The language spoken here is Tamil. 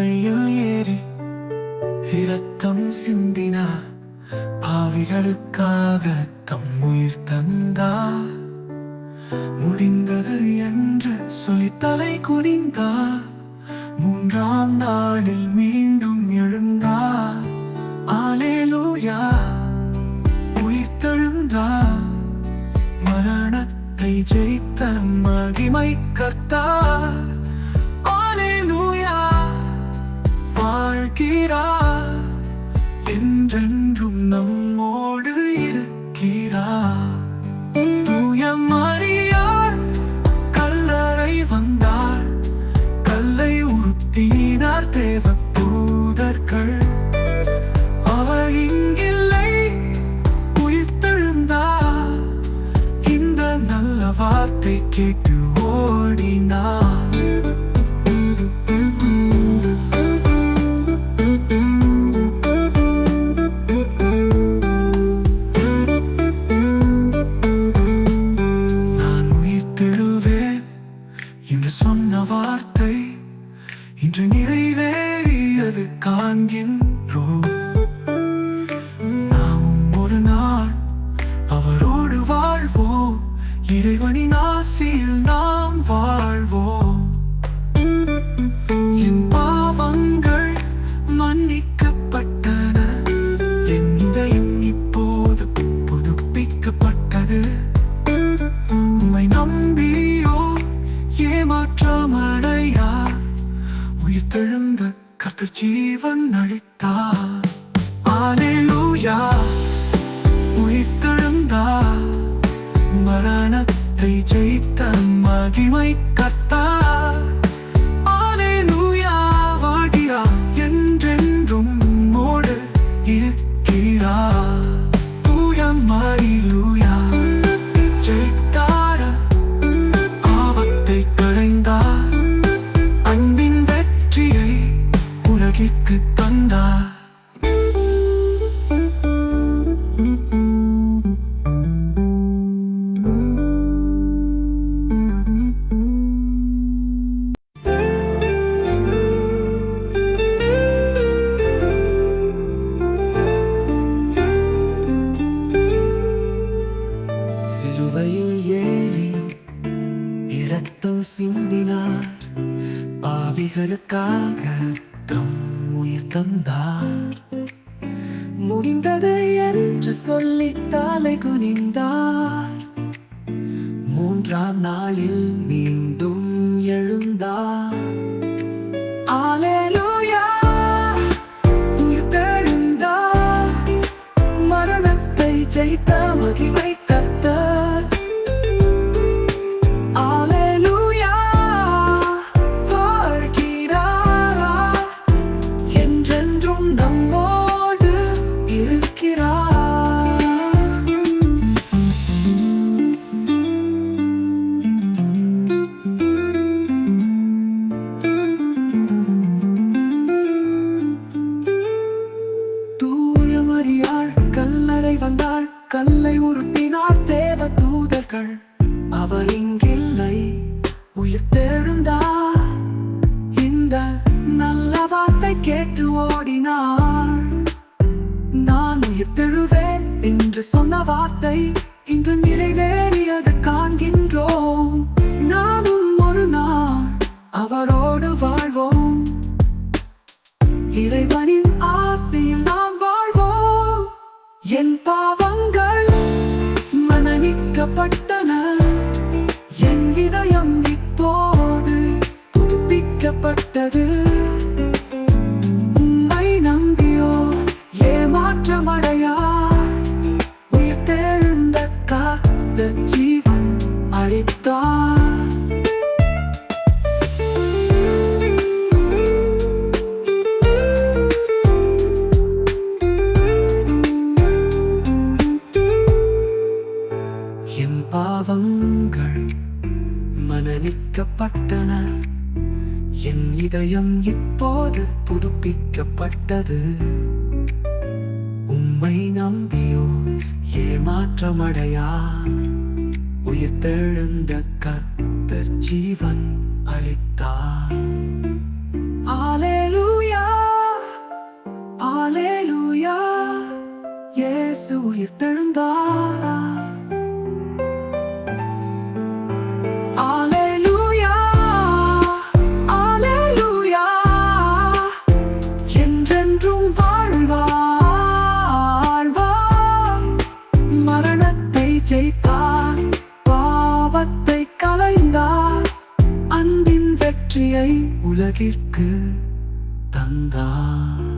மலையில் ஏறி இரத்தம் சிந்தினார் பாவிகளுக்காக தம் உயிர் தந்தார் முடிந்தது என்று சொல்லி தலை குனிந்தார் மூன்றாம் நாளில் மீண்டும் எழுந்தார் ஆலேலூயா உயிர்த்தெழுந்தார் மரணத்தை ஜெயித்த மகிமை கர்த்தார் வாழ்கிறார் என்றென்றும் நம்மோடு இருக்கிறார் தூய மாறியார் கல்லறை வந்தார். கல்லை உருத்தினார் தேவ தூதர்கள் அவர் இங்கில்லை உயிர்த்தெழுந்தார். இந்த நல்ல வார்த்தை கேட்டு மாற்றமடையா உயிர் தெழுந்த கர்த்தர் ஜீவன் அளித்தார் ஆலேலூயா உயிர் தெழுந்தா? மரணத்தை ஜெயித்த மகிமை இரத்தம் சிந்தினார். பாவிகளுக்காக தம் உயிர் தந்தார். முடிந்தது என்று சொல்லி தலை குனிந்தார். மூன்றாம் நாளில் மீண்டும் எழுந்தார். இருக்கிறார். தூய கல்லறை வந்தாள் கல்லை உருட்டினார் தேவ தூதர்கள். அவர் இங்கே வார்த்தை இன்று நிறைவேறியது காண்கின்றோம். நாமும் ஒரு நாள் அவரோடு வாழ்வோம். இறைவனின் ஆசையில் நாம் வாழ்வோம். என் பாவங்கள் மனநிக்கப்பட்ட பாவங்கள் மனநிக்கப்பட்டன என் இதயம் இப்போது புதுப்பிக்கப்பட்டது. உம்மை நம்பியோ ஏமாற்றமடையா? உயிர்த்தெழுந்த கத்தர் ஜீவன் அளித்தார். உலகிற்கு தந்தார்